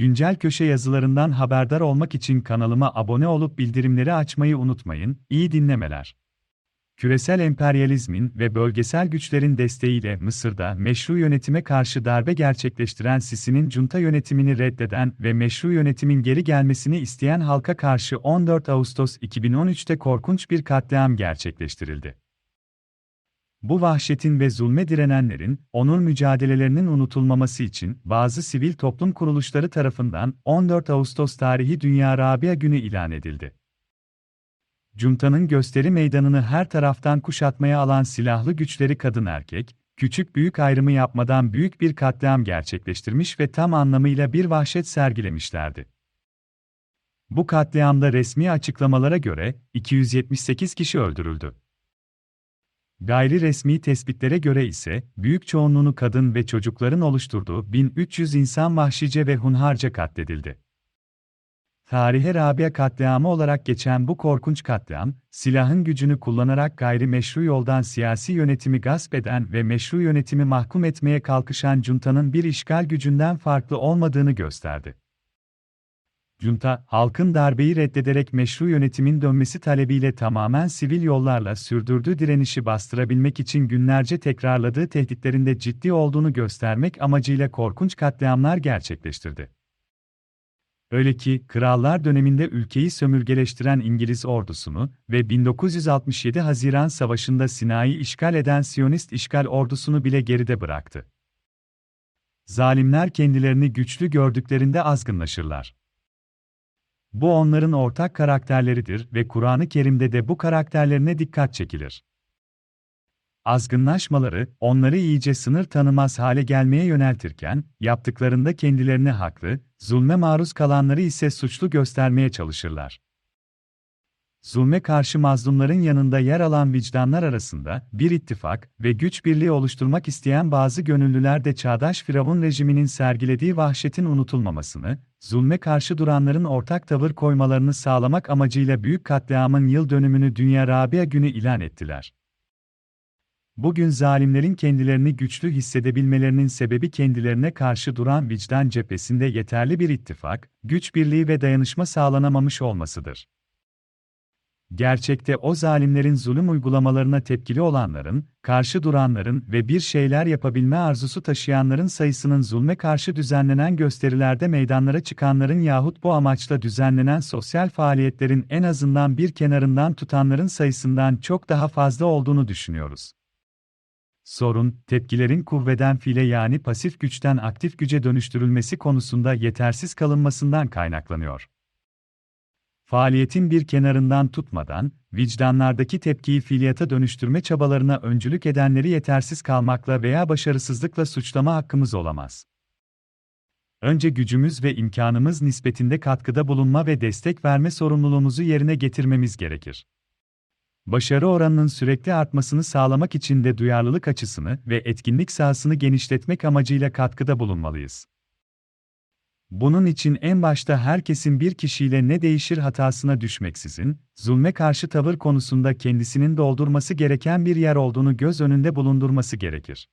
Güncel köşe yazılarından haberdar olmak için kanalıma abone olup bildirimleri açmayı unutmayın. İyi dinlemeler. Küresel emperyalizmin ve bölgesel güçlerin desteğiyle Mısır'da meşru yönetime karşı darbe gerçekleştiren Sisi'nin junta yönetimini reddeden ve meşru yönetimin geri gelmesini isteyen halka karşı 14 Ağustos 2013'te korkunç bir katliam gerçekleştirildi. Bu vahşetin ve zulme direnenlerin, onur mücadelelerinin unutulmaması için bazı sivil toplum kuruluşları tarafından 14 Ağustos tarihi Dünya Rabia Günü ilan edildi. Cunta'nın gösteri meydanını her taraftan kuşatmaya alan silahlı güçleri kadın erkek, küçük büyük ayrımı yapmadan büyük bir katliam gerçekleştirmiş ve tam anlamıyla bir vahşet sergilemişlerdi. Bu katliamda resmi açıklamalara göre 278 kişi öldürüldü. Gayri resmi tespitlere göre ise büyük çoğunluğunu kadın ve çocukların oluşturduğu 1300 insan vahşice ve hunharca katledildi. Tarihe Rabia katliamı olarak geçen bu korkunç katliam, silahın gücünü kullanarak gayri meşru yoldan siyasi yönetimi gasp eden ve meşru yönetimi mahkum etmeye kalkışan juntanın bir işgal gücünden farklı olmadığını gösterdi. Junta, halkın darbeyi reddederek meşru yönetimin dönmesi talebiyle tamamen sivil yollarla sürdürdüğü direnişi bastırabilmek için günlerce tekrarladığı tehditlerinde ciddi olduğunu göstermek amacıyla korkunç katliamlar gerçekleştirdi. Öyle ki, krallar döneminde ülkeyi sömürgeleştiren İngiliz ordusunu ve 1967 Haziran Savaşı'nda Sinai'yi işgal eden Siyonist işgal ordusunu bile geride bıraktı. Zalimler kendilerini güçlü gördüklerinde azgınlaşırlar. Bu onların ortak karakterleridir ve Kur'an-ı Kerim'de de bu karakterlerine dikkat çekilir. Azgınlaşmaları, onları iyice sınır tanımaz hale gelmeye yöneltirken, yaptıklarında kendilerini haklı, zulme maruz kalanları ise suçlu göstermeye çalışırlar. Zulme karşı mazlumların yanında yer alan vicdanlar arasında bir ittifak ve güç birliği oluşturmak isteyen bazı gönüllüler de çağdaş Firavun rejiminin sergilediği vahşetin unutulmamasını, zulme karşı duranların ortak tavır koymalarını sağlamak amacıyla büyük katliamın yıl dönümünü Dünya Rabia Günü ilan ettiler. Bugün zalimlerin kendilerini güçlü hissedebilmelerinin sebebi kendilerine karşı duran vicdan cephesinde yeterli bir ittifak, güç birliği ve dayanışma sağlanamamış olmasıdır. Gerçekte o zalimlerin zulüm uygulamalarına tepkili olanların, karşı duranların ve bir şeyler yapabilme arzusu taşıyanların sayısının zulme karşı düzenlenen gösterilerde meydanlara çıkanların yahut bu amaçla düzenlenen sosyal faaliyetlerin en azından bir kenarından tutanların sayısından çok daha fazla olduğunu düşünüyoruz. Sorun, tepkilerin kuvveden fiile yani pasif güçten aktif güce dönüştürülmesi konusunda yetersiz kalınmasından kaynaklanıyor. Faaliyetin bir kenarından tutmadan, vicdanlardaki tepkiyi fiiliyata dönüştürme çabalarına öncülük edenleri yetersiz kalmakla veya başarısızlıkla suçlama hakkımız olamaz. Önce gücümüz ve imkanımız nispetinde katkıda bulunma ve destek verme sorumluluğumuzu yerine getirmemiz gerekir. Başarı oranının sürekli artmasını sağlamak için de duyarlılık açısını ve etkinlik sahasını genişletmek amacıyla katkıda bulunmalıyız. Bunun için en başta herkesin bir kişiyle ne değişir hatasına düşmeksizin, zulme karşı tavır konusunda kendisinin doldurması gereken bir yer olduğunu göz önünde bulundurması gerekir.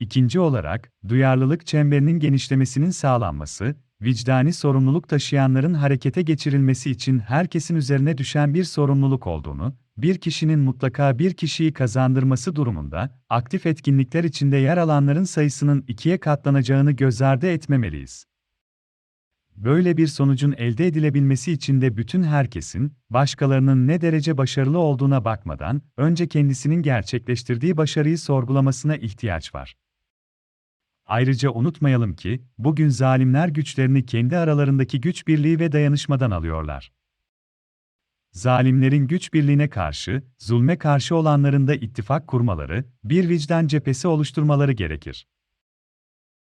İkinci olarak, duyarlılık çemberinin genişlemesinin sağlanması, vicdani sorumluluk taşıyanların harekete geçirilmesi için herkesin üzerine düşen bir sorumluluk olduğunu, bir kişinin mutlaka bir kişiyi kazandırması durumunda, aktif etkinlikler içinde yer alanların sayısının ikiye katlanacağını göz ardı etmemeliyiz. Böyle bir sonucun elde edilebilmesi için de bütün herkesin, başkalarının ne derece başarılı olduğuna bakmadan, önce kendisinin gerçekleştirdiği başarıyı sorgulamasına ihtiyaç var. Ayrıca unutmayalım ki, bugün zalimler güçlerini kendi aralarındaki güç birliği ve dayanışmadan alıyorlar. Zalimlerin güç birliğine karşı, zulme karşı olanların da ittifak kurmaları, bir vicdan cephesi oluşturmaları gerekir.